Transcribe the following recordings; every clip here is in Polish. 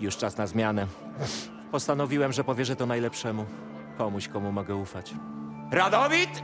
Już czas na zmianę. Postanowiłem, że powierzę to najlepszemu. Komuś, komu mogę ufać. Radowid!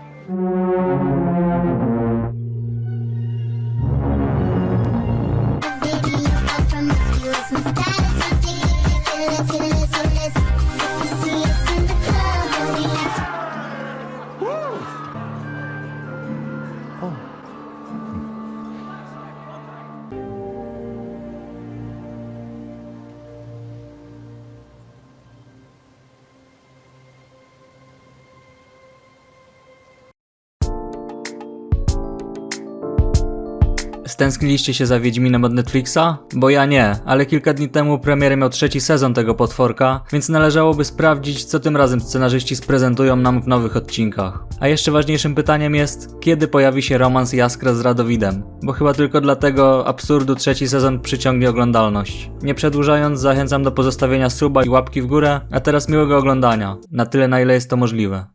Stęskniliście się za Wiedźminem od Netflixa? Bo ja nie, ale kilka dni temu premierę miał trzeci sezon tego potworka, więc należałoby sprawdzić, co tym razem scenarzyści sprezentują nam w nowych odcinkach. A jeszcze ważniejszym pytaniem jest, kiedy pojawi się romans Jaskra z Radowidem? Bo chyba tylko dlatego absurdu trzeci sezon przyciągnie oglądalność. Nie przedłużając, zachęcam do pozostawienia suba i łapki w górę, a teraz miłego oglądania, na tyle na ile jest to możliwe.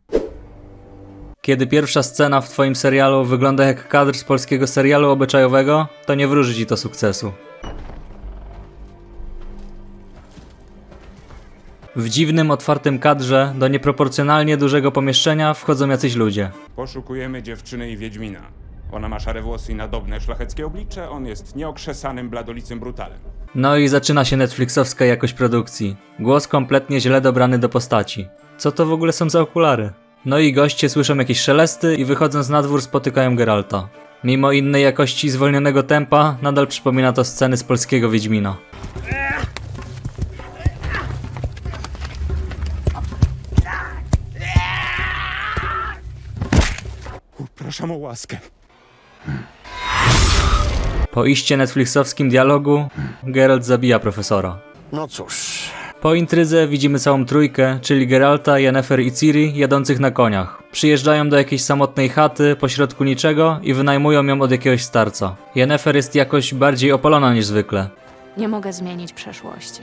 Kiedy pierwsza scena w twoim serialu wygląda jak kadr z polskiego serialu obyczajowego, to nie wróży ci to sukcesu. W dziwnym, otwartym kadrze do nieproporcjonalnie dużego pomieszczenia wchodzą jacyś ludzie. Poszukujemy dziewczyny i Wiedźmina. Ona ma szare włosy i nadobne szlacheckie oblicze, on jest nieokrzesanym, bladolicym brutalem. No i zaczyna się Netflixowska jakość produkcji. Głos kompletnie źle dobrany do postaci. Co to w ogóle są za okulary? No i goście słyszą jakieś szelesty i wychodząc na dwór spotykają Geralta. Mimo innej jakości i zwolnionego tempa, nadal przypomina to sceny z polskiego Wiedźmina. Proszę o łaskę. Po iście Netflixowskim dialogu, Geralt zabija profesora. No cóż, Po intrydze widzimy całą trójkę, czyli Geralta, Yennefer i Ciri jadących na koniach. Przyjeżdżają do jakiejś samotnej chaty pośrodku niczego i wynajmują ją od jakiegoś starca. Yennefer jest jakoś bardziej opalona niż zwykle. Nie mogę zmienić przeszłości,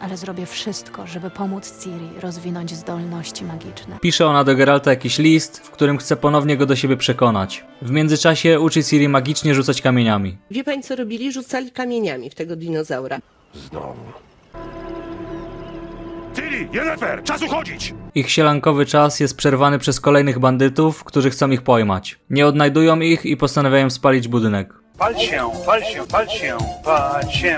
ale zrobię wszystko, żeby pomóc Ciri rozwinąć zdolności magiczne. Pisze ona do Geralta jakiś list, w którym chce ponownie go do siebie przekonać. W międzyczasie uczy Ciri magicznie rzucać kamieniami. Wie pani co robili? Rzucali kamieniami w tego dinozaura. znowu. Yennefer, czas uchodzić! Ich sielankowy czas jest przerwany przez kolejnych bandytów, którzy chcą ich pojmać. Nie odnajdują ich i postanawiają spalić budynek. Pal się, pal się, pal się, pal się.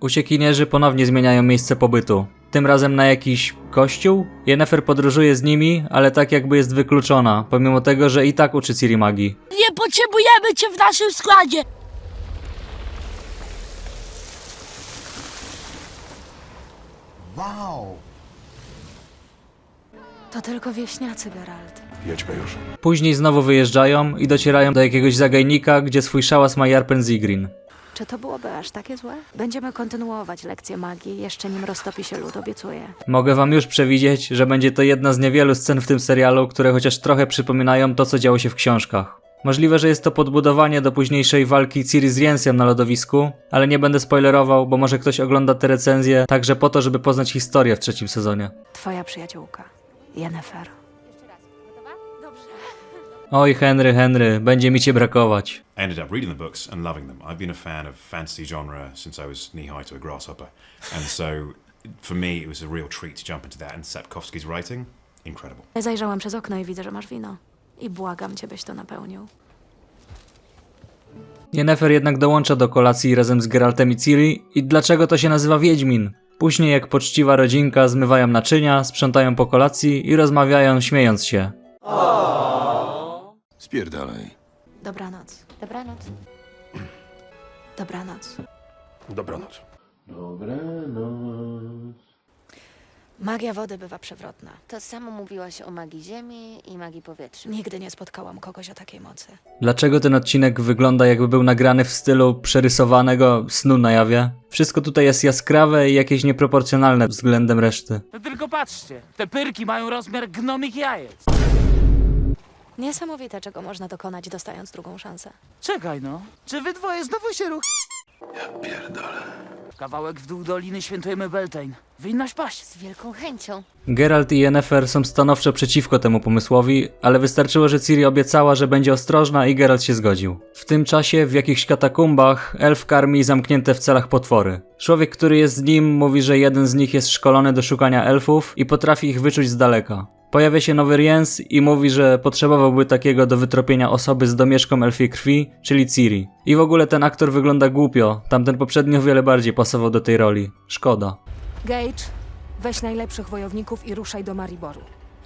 Uciekinierzy ponownie zmieniają miejsce pobytu. Tym razem na jakiś kościół? Yennefer podróżuje z nimi, ale tak jakby jest wykluczona, pomimo tego, że i tak uczy Ciri magii. Nie potrzebujemy cię w naszym składzie! Wow! To tylko wieśniacy, Geralt. Jedźmy już. Później znowu wyjeżdżają i docierają do jakiegoś zagajnika, gdzie swój szałas ma Jarpen Zigrin. Czy to byłoby aż takie złe? Będziemy kontynuować lekcję magii, jeszcze nim roztopi się lód, obiecuję. Mogę wam już przewidzieć, że będzie to jedna z niewielu scen w tym serialu, które chociaż trochę przypominają to, co działo się w książkach. Możliwe, że jest to podbudowanie do późniejszej walki Ciri z Riensem na lodowisku, ale nie będę spoilerował, bo może ktoś ogląda te recenzje także po to, żeby poznać historię w trzecim sezonie. Twoja przyjaciółka, Yennefer. Oj, Henry, Henry, będzie mi cię brakować. I ended up reading the books and loving them. I've been a fan of fantasy genre since I was knee high to a grasshopper. And so for me, it was a real treat to jump into that. And Sapkowski's writing, incredible. Zajrzałam przez okno i widzę, że masz wino. I błagam cię, byś to napełnił. Yennefer jednak dołącza do kolacji razem z Geraltem i Ciri i dlaczego to się nazywa Wiedźmin? Później jak poczciwa rodzinka zmywają naczynia, sprzątają po kolacji i rozmawiają śmiejąc się. Spierdalaj. Dobranoc. Dobranoc. Dobranoc. Dobranoc. Magia wody bywa przewrotna. To samo mówiłaś o magii ziemi i magii powietrza. Nigdy nie spotkałam kogoś o takiej mocy. Dlaczego ten odcinek wygląda jakby był nagrany w stylu przerysowanego snu na jawie? Wszystko tutaj jest jaskrawe i jakieś nieproporcjonalne względem reszty. No tylko patrzcie, te pyrki mają rozmiar gnomich jajec. Niesamowite, czego można dokonać, dostając drugą szansę. Czekaj no, czy wy dwoje znowu się ruch... Ja pierdolę. Kawałek w dół doliny świętujemy Beltane. Winnaś paść. Z wielką chęcią. Geralt i Yennefer są stanowczo przeciwko temu pomysłowi, ale wystarczyło, że Ciri obiecała, że będzie ostrożna i Geralt się zgodził. W tym czasie w jakichś katakumbach elf karmi zamknięte w celach potwory. Człowiek, który jest z nim, mówi, że jeden z nich jest szkolony do szukania elfów i potrafi ich wyczuć z daleka. Pojawia się nowy Riens i mówi, że potrzebowałby takiego do wytropienia osoby z domieszką elfiej krwi, czyli Ciri. I w ogóle ten aktor wygląda głupio, tamten poprzednio wiele bardziej pasował do tej roli. Szkoda. Gage, weź najlepszych wojowników i ruszaj do Mariboru.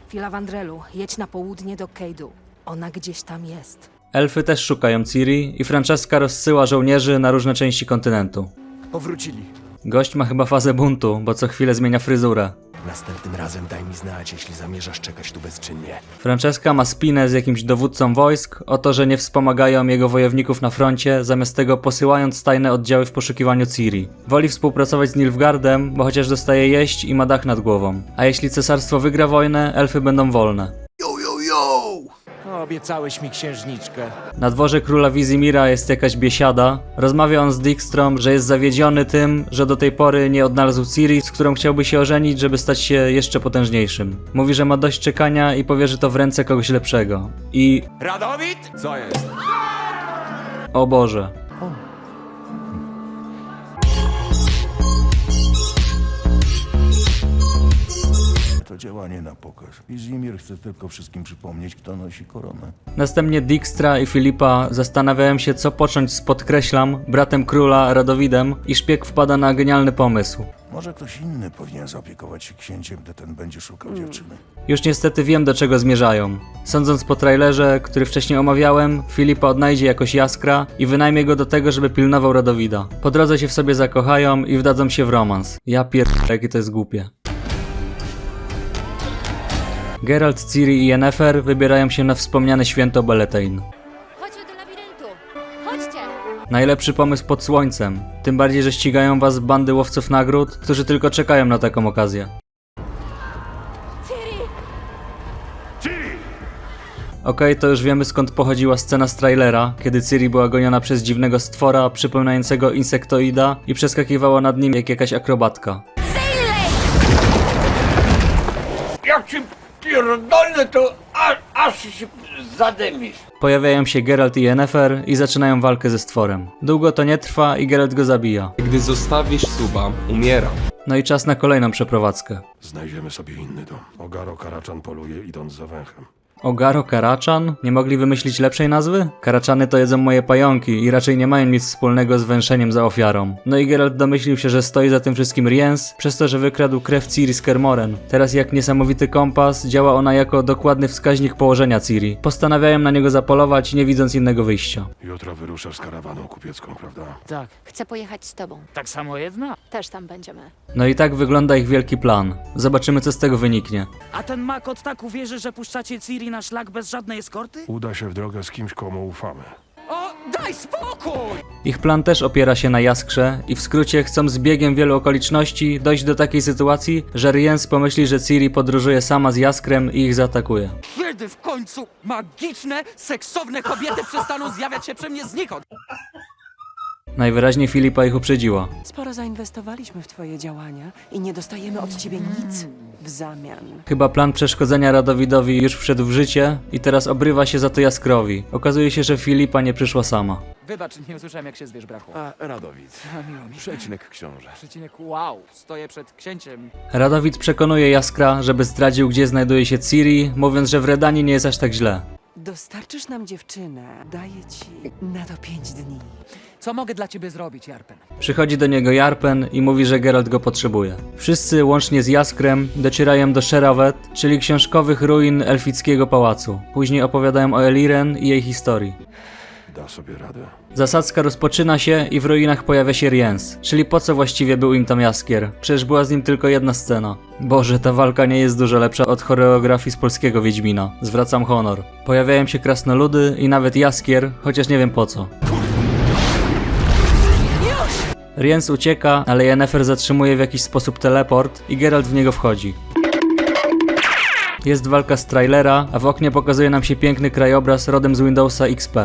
Filavandrelu, jedź na południe do Kejdu. Ona gdzieś tam jest. Elfy też szukają Ciri i Francesca rozsyła żołnierzy na różne części kontynentu. Powrócili. Gość ma chyba fazę buntu, bo co chwilę zmienia fryzurę. Następnym razem daj mi znać, jeśli zamierzasz czekać tu bezczynnie. Francesca ma spinę z jakimś dowódcą wojsk o to, że nie wspomagają jego wojowników na froncie, zamiast tego posyłając tajne oddziały w poszukiwaniu Ciri. Woli współpracować z Nilfgaardem, bo chociaż dostaje jeść i ma dach nad głową. A jeśli cesarstwo wygra wojnę, elfy będą wolne. Obiecałeś mi księżniczkę. Na dworze króla Wizimira jest jakaś biesiada. Rozmawia on z Dijkstrom, że jest zawiedziony tym, że do tej pory nie odnalazł Ciri, z którą chciałby się ożenić, żeby stać się jeszcze potężniejszym. Mówi, że ma dość czekania i powierzy to w ręce kogoś lepszego. I... Radowid? Co jest? o Boże. To działanie na pokaz. Izimir chce tylko wszystkim przypomnieć, kto nosi koronę. Następnie Dijkstra i Filipa zastanawiają się, co począć z podkreślam, bratem króla Radowidem i szpieg wpada na genialny pomysł. Może ktoś inny powinien zaopiekować się księciem, gdy ten będzie szukał dziewczyny. Już niestety wiem, do czego zmierzają. Sądząc po trailerze, który wcześniej omawiałem, Filipa odnajdzie jakoś jaskra i wynajmie go do tego, żeby pilnował Radowida. Po drodze się w sobie zakochają i wdadzą się w romans. Ja pierdolę, jakie to jest głupie. Geralt, Ciri i Yennefer wybierają się na wspomniane święto Beletaine. Chodźmy do labiryntu. Chodźcie. Najlepszy pomysł pod słońcem. Tym bardziej, że ścigają was bandy łowców nagród, którzy tylko czekają na taką okazję. Okej, to już wiemy skąd pochodziła scena z trailera, kiedy Ciri była goniona przez dziwnego stwora przypominającego insektoida i przeskakiwała nad nim jak jakaś akrobatka. Jak ci pierdolę, to aż, aż się zadymisz. Pojawiają się Geralt i Yennefer i zaczynają walkę ze stworem. Długo to nie trwa i Geralt go zabija. Gdy zostawisz suba, umieram. No i czas na kolejną przeprowadzkę. Znajdziemy sobie inny dom. Ogaro Karaczan poluje idąc za węchem. Ogaro Karaczan? Nie mogli wymyślić lepszej nazwy? Karaczany to jedzą moje pająki i raczej nie mają nic wspólnego z węszeniem za ofiarą. No i Geralt domyślił się, że stoi za tym wszystkim Riens, przez to, że wykradł krew Ciri z Kermoren. Teraz jak niesamowity kompas, działa ona jako dokładny wskaźnik położenia Ciri. Postanawiają na niego zapolować, nie widząc innego wyjścia. Jutro wyruszasz z karawaną kupiecką, prawda? Tak, Chcę pojechać z tobą. tak samo jedna. Też tam będziemy. No i tak wygląda ich wielki plan. Zobaczymy co z tego wyniknie. A ten makot tak uwierzy, że puszczacie Ciri na szlak bez żadnej eskorty? Uda się w drogę z kimś, komu ufamy. O, daj spokój! Ich plan też opiera się na jaskrze i w skrócie chcą z biegiem wielu okoliczności dojść do takiej sytuacji, że Riens pomyśli, że Ciri podróżuje sama z jaskrem i ich zaatakuje. Kiedy w końcu magiczne, seksowne kobiety przestaną zjawiać się przy mnie znikąd? Najwyraźniej Filipa ich uprzedziła. Sporo zainwestowaliśmy w twoje działania i nie dostajemy od ciebie nic w zamian. Chyba plan przeszkodzenia Radowidowi już wszedł w życie i teraz obrywa się za to Jaskrowi. Okazuje się, że Filipa nie przyszła sama. Wybacz, nie usłyszałem jak się zwierz brachu. A, Radowid. Miło mi. Przecinek książę. Przecinek wow, stoję przed księciem. Radowid przekonuje Jaskra, żeby zdradził, gdzie znajduje się Ciri, mówiąc, że w Redanii nie jest aż tak źle. Dostarczysz nam dziewczynę, daję ci na to pięć dni. Co mogę dla ciebie zrobić, Jarpen? Przychodzi do niego Jarpen i mówi, że Geralt go potrzebuje. Wszyscy, łącznie z Jaskrem, docierają do Sheravet, czyli książkowych ruin elfickiego pałacu. Później opowiadają o Eliren i jej historii. Da sobie radę. Zasadzka rozpoczyna się i w ruinach pojawia się Riens. Czyli po co właściwie był im tam Jaskier? Przecież była z nim tylko jedna scena. Boże, ta walka nie jest dużo lepsza od choreografii z polskiego Wiedźmina. Zwracam honor. Pojawiają się krasnoludy i nawet Jaskier, chociaż nie wiem po co. Riens ucieka, ale Yennefer zatrzymuje w jakiś sposób teleport i Geralt w niego wchodzi. Jest walka z trailera, a w oknie pokazuje nam się piękny krajobraz rodem z Windowsa XP.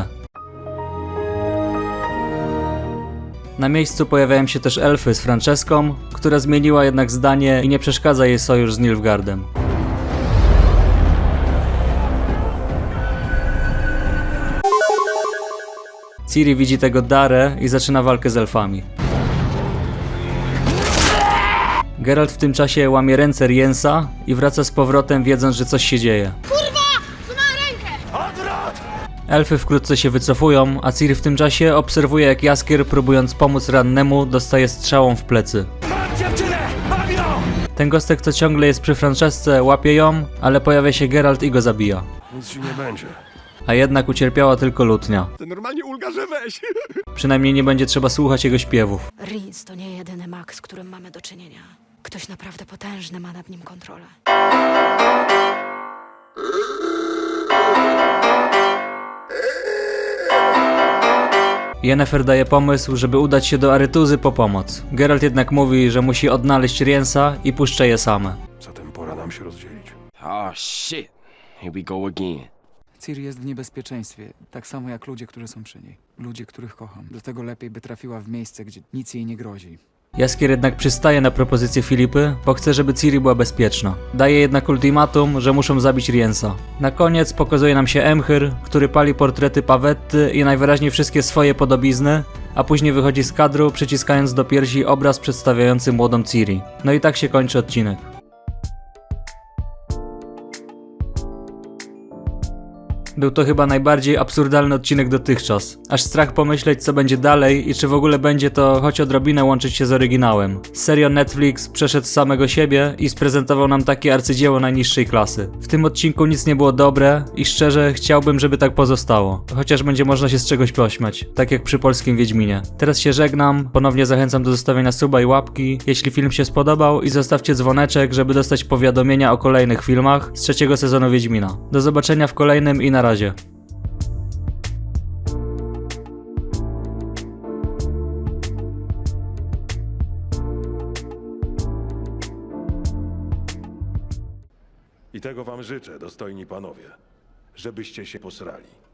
Na miejscu pojawiają się też elfy z Franceską, która zmieniła jednak zdanie i nie przeszkadza jej sojusz z Nilfgaardem. Ciri widzi tego Darę i zaczyna walkę z elfami. Geralt w tym czasie łamie ręce Riensa i wraca z powrotem wiedząc, że coś się dzieje. Elfy wkrótce się wycofują, a Ciri w tym czasie obserwuje jak Jaskier próbując pomóc rannemu dostaje strzałą w plecy. Ten gostek co ciągle jest przy Francesce łapie ją, ale pojawia się Geralt i go zabija. Nic ci nie będzie. A jednak ucierpiała tylko lutnia. To normalnie ulga, że weź. Przynajmniej nie będzie trzeba słuchać jego śpiewów. Rins to nie jedyny mag, z którym mamy do czynienia. Ktoś naprawdę potężny ma nad nim kontrolę. Yennefer daje pomysł, żeby udać się do Aretuzy po pomoc. Geralt jednak mówi, że musi odnaleźć Riensa i puszcza je same. Zatem pora nam się rozdzielić. Oh shit. Here we go again. Ciri jest w niebezpieczeństwie, tak samo jak ludzie, którzy są przy niej. Ludzie, których kocham. Dlatego lepiej by trafiła w miejsce, gdzie nic jej nie grozi. Jaskier jednak przystaje na propozycję Filipy, bo chce, żeby Ciri była bezpieczna. Daje jednak ultimatum, że muszą zabić Riensa. Na koniec pokazuje nam się Emhyr, który pali portrety Pawetty i najwyraźniej wszystkie swoje podobizny, a później wychodzi z kadru, przyciskając do piersi obraz przedstawiający młodą Ciri. No i tak się kończy odcinek. Był to chyba najbardziej absurdalny odcinek dotychczas. Aż strach pomyśleć, co będzie dalej i czy w ogóle będzie to choć odrobinę łączyć się z oryginałem. Serio Netflix przeszedł samego siebie i sprezentował nam takie arcydzieło najniższej klasy. W tym odcinku nic nie było dobre i szczerze chciałbym, żeby tak pozostało. Chociaż będzie można się z czegoś pośmiać, tak jak przy polskim Wiedźminie. Teraz się żegnam, ponownie zachęcam do zostawienia suba i łapki, jeśli film się spodobał i zostawcie dzwoneczek, żeby dostać powiadomienia o kolejnych filmach z trzeciego sezonu Wiedźmina. Do zobaczenia w kolejnym i na razie. I tego wam życzę, dostojni panowie. Żebyście się posrali.